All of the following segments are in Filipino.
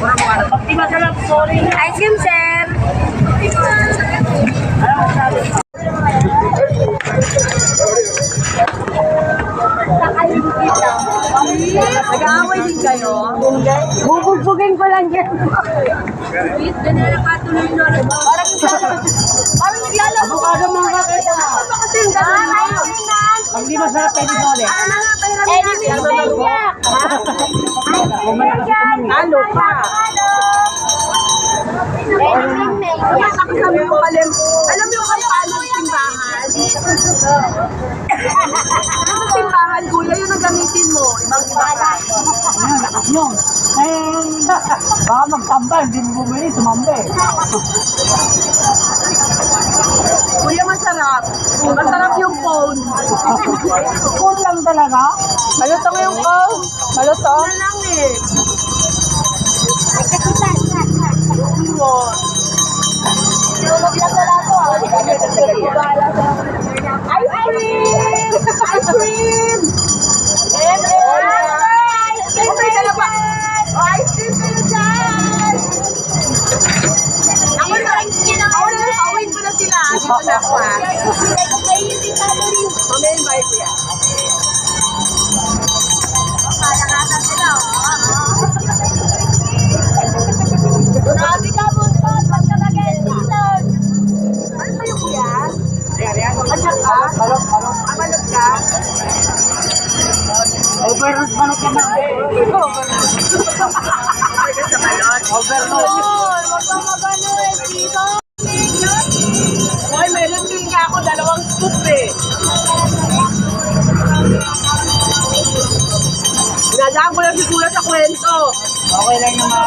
Ice cream, sir. Nag-aaway din kayo? Bubugbugin ko lang yan. Wait, ganyan na patuloy na. Parang parang naglalaro. Avocado mga kapita. Ano kasi ang gano'n mo? Pag di masarap, pwede sorry. Ano na Eh, di siya. Talo pa. Sabi ko pala, alam mo kung paano ang timbangan? Ano timbangan, kuya, yung nagamitin mo? Ibang iba ka. Ano, lakas yun. Eh, baka magtambal, hindi mo bumili, sumambe. Kuya, masarap. Masarap. Cool lang talaga. Malutong yung phone. Malutong? Ano lang eh. Tulog Mamaya invite ko yan. Grabe ka, buntot. Ba't ka mag-editor? Ano sa'yo, kuya? Anyak ka? Balok, balok. Amalot ka? Overload manok naman. Overload. Hoy, Okay lang mga...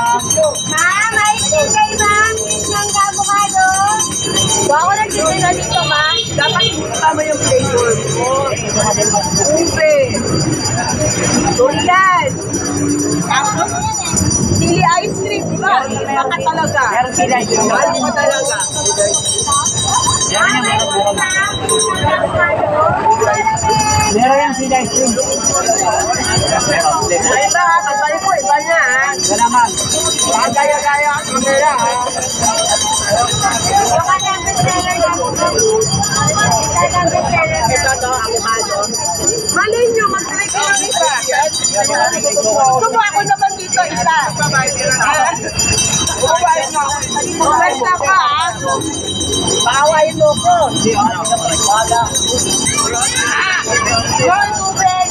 Ma'am, ice cream kayo, ma'am. Ng avocado. Ba ako nagtitinda dito, ma'am? Dapat kasama yung flavor mo. Ube. Durian. Tapos, Chili ice cream, di ba? Iba ka talaga. Meron sila yung... Mahal mo talaga. Meron yung meron meron. Meron yung sila ice cream. Malay nyo, mag-try ng isa. Subuha ko naman dito isa. Subuhay mo. Subuhay na ka ha. Baawain mo ko. Yung tubig.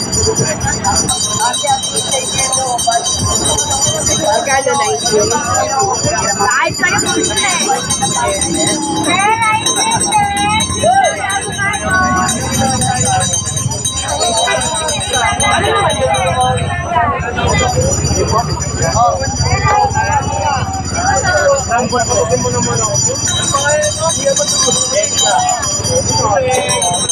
Magkano na ito? Ay, sa'yo po ito eh. Ano naman yun?